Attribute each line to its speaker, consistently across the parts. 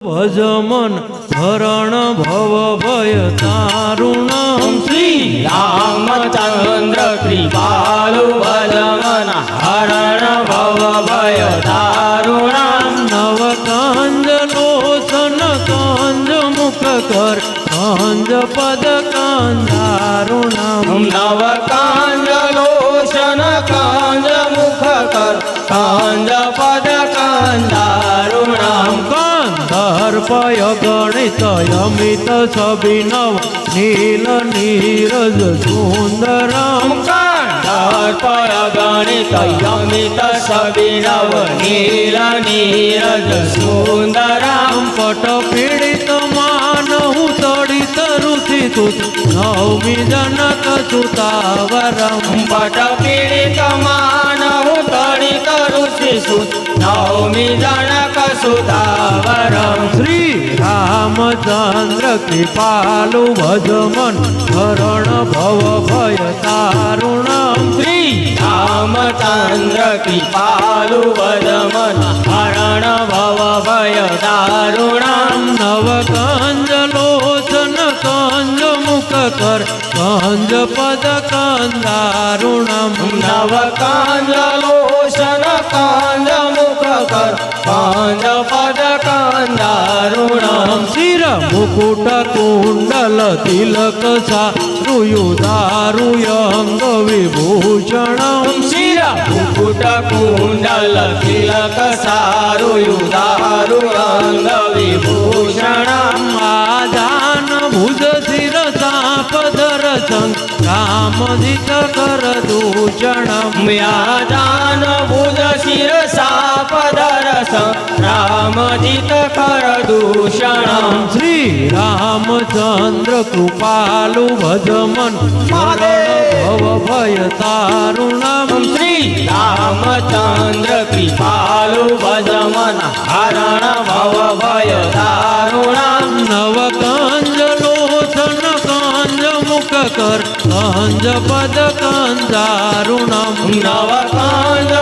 Speaker 1: ભજમન ભરણ ભવ ભય તારુણમ
Speaker 2: શ્રી રામચંદ્ર કૃપાલુ ભજમન હરણ ભવ ભય દારુણામ
Speaker 1: નવ કાંજનો સન કાંજ મુખ કર કાંજ પદ કાંધારુણમ
Speaker 2: નવ કાંજ સન કાંજ મુખ કર કાંજ પદ
Speaker 1: કાંધાર્પય ગણિત અમિત સભિનવ નીલ નીરજ સુંદર
Speaker 2: કાંડાર્પય ગણિત અમિત સવિનવ નીલ નીરજ સુંદરામ.
Speaker 1: પટ પીડિત માનહુ તડિત રુચિ તુત નવમી જનક સુતાવરમ.
Speaker 2: પટ પીડિત માનવ તડિત રુચિ સુત નવમી જનક સુદાવરમ
Speaker 1: શ્રી રામચંદ્ર કૃપાલુ ભજમન હરણ ભવ ભય તારુણમ
Speaker 2: શ્રી રામચંદ્ર કૃપાલુ ભજમન હરણ ભવ ભય દારુણામ
Speaker 1: નવ કંજ લોચન કંજ મુખ કર કંજ પદ કંદારુણમ
Speaker 2: નવ કાંજ લોચન
Speaker 1: कुंडल तिलक सारुयु दारुय अंग विभूषण
Speaker 2: शिरा मुकुट कुंडल तिलक सारुयु दारु अंग विभूषण
Speaker 1: आदान भुज शिर सापदर संकामदित कर दूषण व्यादान
Speaker 2: भुज शिर सापदर संग રામજીત કર દૂષણ
Speaker 1: શ્રી રામચંદ્ર કૃપાલુ ભજમન ભવ ભય તારુણમ
Speaker 2: શ્રી રામચંદ્ર કૃપાલુ ભજમન હરણ ભવ ભય દારુણામ
Speaker 1: નવ કાંજ લોચન કાંજ મુખ કર. કાંજ પદ કાંજારુણમ
Speaker 2: નવ કાંદ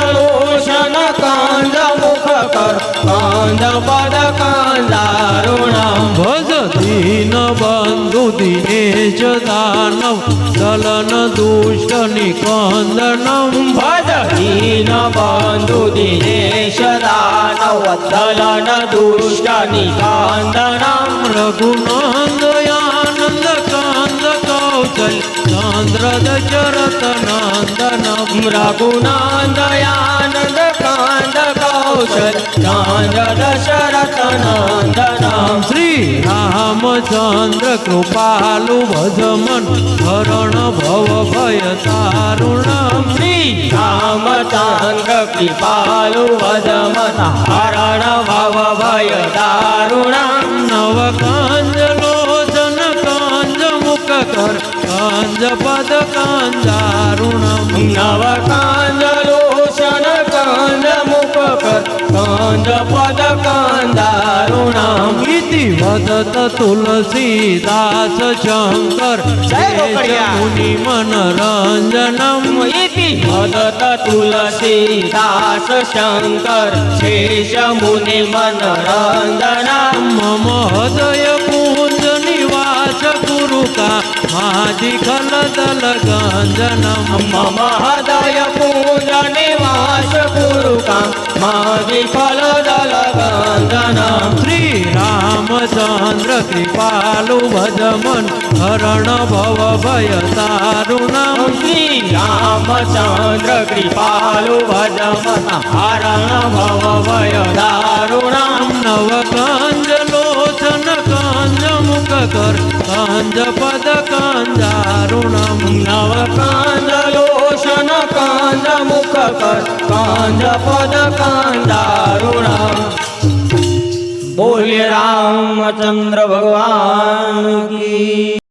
Speaker 1: नीच दानव दलन दुष्ट निकंदनम भज
Speaker 2: हीन बंधु दिनेश दानव दलन दुष्ट निकंदनम रघुनंद
Speaker 1: यानंद कांद कौचल चांद्र दशरथ नंदनम
Speaker 2: रघुनंद यानंद कांद कौशल चांद्र दशरथ
Speaker 1: नंद રામચંદ્ર કૃપાલુ ભજમન હરણ ભવ ભય તારુણ
Speaker 2: શ્રી રામચંદ્ર કૃપાલુ ભજમન હરણ ભવ ભય તારુણ
Speaker 1: નવ કાંજ લોચન કાંજ મુખ કર કાંજ પદ કાંજારુણ
Speaker 2: નવ કાંજ લોચન भजत तुलसीदास
Speaker 1: शङ्कर मुनी
Speaker 2: मनरंजनम। भजत तुलसीदास शङ्कर शेष मुनि मनरंजनम।
Speaker 1: मम हृदय पूज निवास गुरुका का माझी खल
Speaker 2: दल गंजनम। मम हृदय पूज निवास गुरु का माझी दल
Speaker 1: गंजनम। રામચંદ્ર કૃપાલુ ભજમન હરણ ભવ ભય તારુણમ
Speaker 2: શ્રી રામચંદ્ર કૃપાલુ ભજમન હરણ ભવ ભય દારુણામ
Speaker 1: નવ કાંજ લોચન કાંજ મુખ કર કાંજ પદ કાંજારુણમ
Speaker 2: નવ કાંજ લોચન કાંજ મુખ કર કાંજ પદ કાંદારુણામ बोले रामचंद्र भगवान की।